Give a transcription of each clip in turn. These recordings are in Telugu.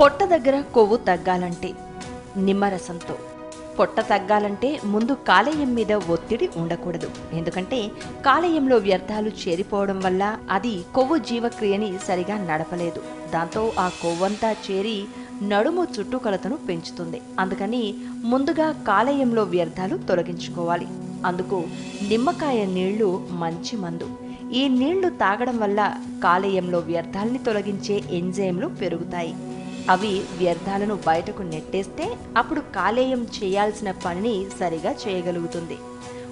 పొట్ట దగ్గర కొవ్వు తగ్గాలంటే నిమ్మరసంతో. పొట్ట తగ్గాలంటే ముందు కాలేయం మీద ఒత్తిడి ఉండకూడదు. ఎందుకంటే కాలేయంలో వ్యర్థాలు చేరిపోవడం వల్ల అది కొవ్వు జీవక్రియని సరిగా నడపలేదు. దాంతో ఆ కొవ్వంతా చేరి నడుము చుట్టుకొలతను పెంచుతుంది. అందుకని ముందుగా కాలేయంలో వ్యర్థాలు తొలగించుకోవాలి. అందుకు నిమ్మకాయ నీళ్ళు మంచి మందు. ఈ నీళ్ళు తాగడం వల్ల కాలేయంలో వ్యర్థాలని తొలగించే ఎంజైమ్లు పెరుగుతాయి. అవి వ్యర్థాలను బయటకు నెట్టేస్తే అప్పుడు కాలేయం చేయాల్సిన పనిని సరిగా చేయగలుగుతుంది.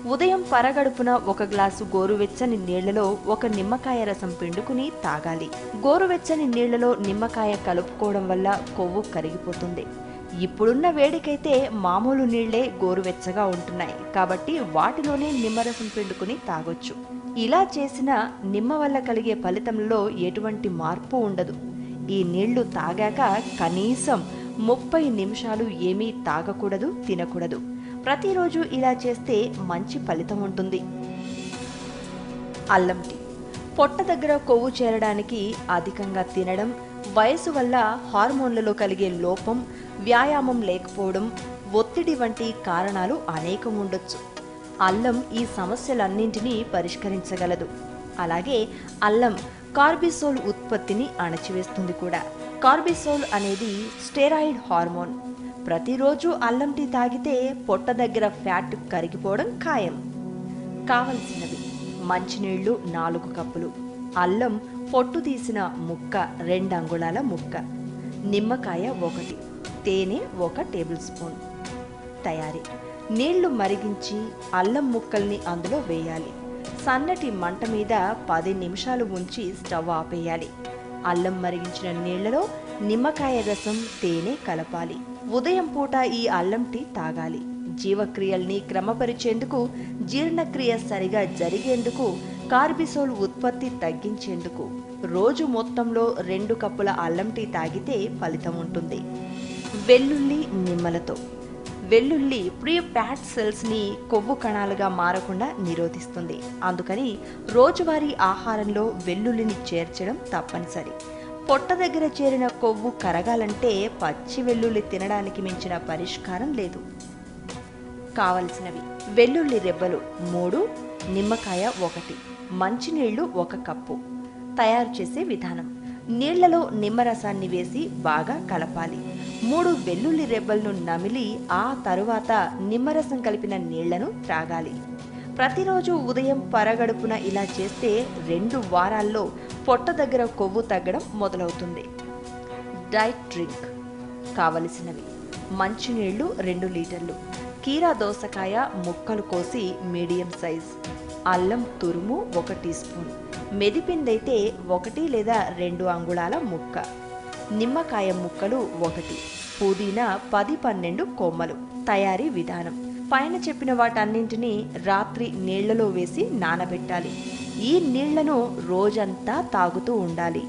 ఉదయం పరగడుపున ఒక గ్లాసు గోరువెచ్చని నీళ్ళలో ఒక నిమ్మకాయ రసం పిండుకుని తాగాలి. గోరువెచ్చని నీళ్ళలో నిమ్మకాయ కలుపుకోవడం వల్ల కొవ్వు కరిగిపోతుంది. ఇప్పుడున్న వేడికైతే మామూలు నీళ్ళే గోరువెచ్చగా ఉంటున్నాయి. కాబట్టి వాటిలోనే నిమ్మరసం పిండుకుని తాగొచ్చు. ఇలా చేసిన నిమ్మ వల్ల కలిగే ఫలితంలో ఎటువంటి మార్పు ఉండదు. ఈ నీళ్ళు తాగాక కనీసం ముప్పై నిమిషాలు ఏమీ తాగకూడదు తినకూడదు. ప్రతిరోజు ఇలా చేస్తే మంచి ఫలితం ఉంటుంది. అల్లం టీ. పొట్ట దగ్గర కొవ్వు చేరడానికి అధికంగా తినడం వయసు వల్ల హార్మోన్లలో కలిగే లోపం వ్యాయామం లేకపోవడం ఒత్తిడి వంటి కారణాలు అనేకం ఉండొచ్చు. అల్లం ఈ సమస్యలన్నింటినీ పరిష్కరించగలదు. అలాగే అల్లం కార్బిసోల్ ఉత్పత్తిని అణచివేస్తుంది కూడా. కార్బిసోల్ అనేది స్టెరాయిడ్ హార్మోన్. ప్రతిరోజు అల్లం టీ తాగితే పొట్ట దగ్గర ఫ్యాట్ కరిగిపోవడం ఖాయం. కావలసినవి మంచినీళ్ళు నాలుగు కప్పులు అల్లం పొట్టు తీసిన ముక్క రెండు అంగుళాల ముక్క నిమ్మకాయ ఒకటి తేనె ఒక టేబుల్ స్పూన్. తయారీ. నీళ్ళు మరిగించి అల్లం ముక్కల్ని అందులో వేయాలి. సన్నటి మంట మీద పది నిమిషాలు ఉంచి స్టవ్ ఆపేయాలి. అల్లం మరిగించిన నీళ్ళలో నిమ్మకాయ రసం తేనె కలపాలి. ఉదయం పూట ఈ అల్లం టీ తాగాలి. జీవక్రియల్ని క్రమపరిచేందుకు జీర్ణక్రియ సరిగా జరిగేందుకు కార్బిసోల్ ఉత్పత్తి తగ్గించేందుకు రోజు మొత్తంలో రెండు కప్పుల అల్లం టీ తాగితే ఫలితం ఉంటుంది. వెల్లుల్లి నిమ్మలతో వెల్లుల్లి ప్రీ ఫ్యాట్ సెల్స్ని కొవ్వు కణాలుగా మారకుండా నిరోధిస్తుంది. అందుకని రోజువారీ ఆహారంలో వెల్లుల్లిని చేర్చడం తప్పనిసరి. పొట్ట దగ్గర చేరిన కొవ్వు కరగాలంటే పచ్చి వెల్లుల్లి తినడానికి మించిన పరిష్కారం లేదు. కావలసినవి. వెల్లుల్లి రెబ్బలు మూడు నిమ్మకాయ ఒకటి మంచినీళ్ళు ఒక కప్పు. తయారు చేసే విధానం. నీళ్ళలో నిమ్మరసాన్ని వేసి బాగా కలపాలి. మూడు వెల్లుల్లి రెబ్బలను నమిలి ఆ తరువాత నిమ్మరసం కలిపిన నీళ్ళను త్రాగాలి. ప్రతిరోజు ఉదయం పరగడుపున ఇలా చేస్తే రెండు వారాల్లో పొట్ట దగ్గర కొవ్వు తగ్గడం మొదలవుతుంది. డైట్ డ్రింక్ కావలసినవి. మంచినీళ్ళు రెండు లీటర్లు. కీరా దోసకాయ ముక్కలు కోసి మీడియం సైజ్. అల్లం తురుము ఒక టీ స్పూన్. మెదిపిందైతే ఒకటి లేదా రెండు అంగుళాల ముక్క. నిమ్మకాయ ముక్కలు ఒకటి. పుదీనా పది పన్నెండు కొమ్మలు. తయారీ విధానం. పైన చెప్పిన వాటన్నింటినీ రాత్రి నీళ్ళలో వేసి నానబెట్టాలి. ఈ నీళ్ళను రోజంతా తాగుతూ ఉండాలి.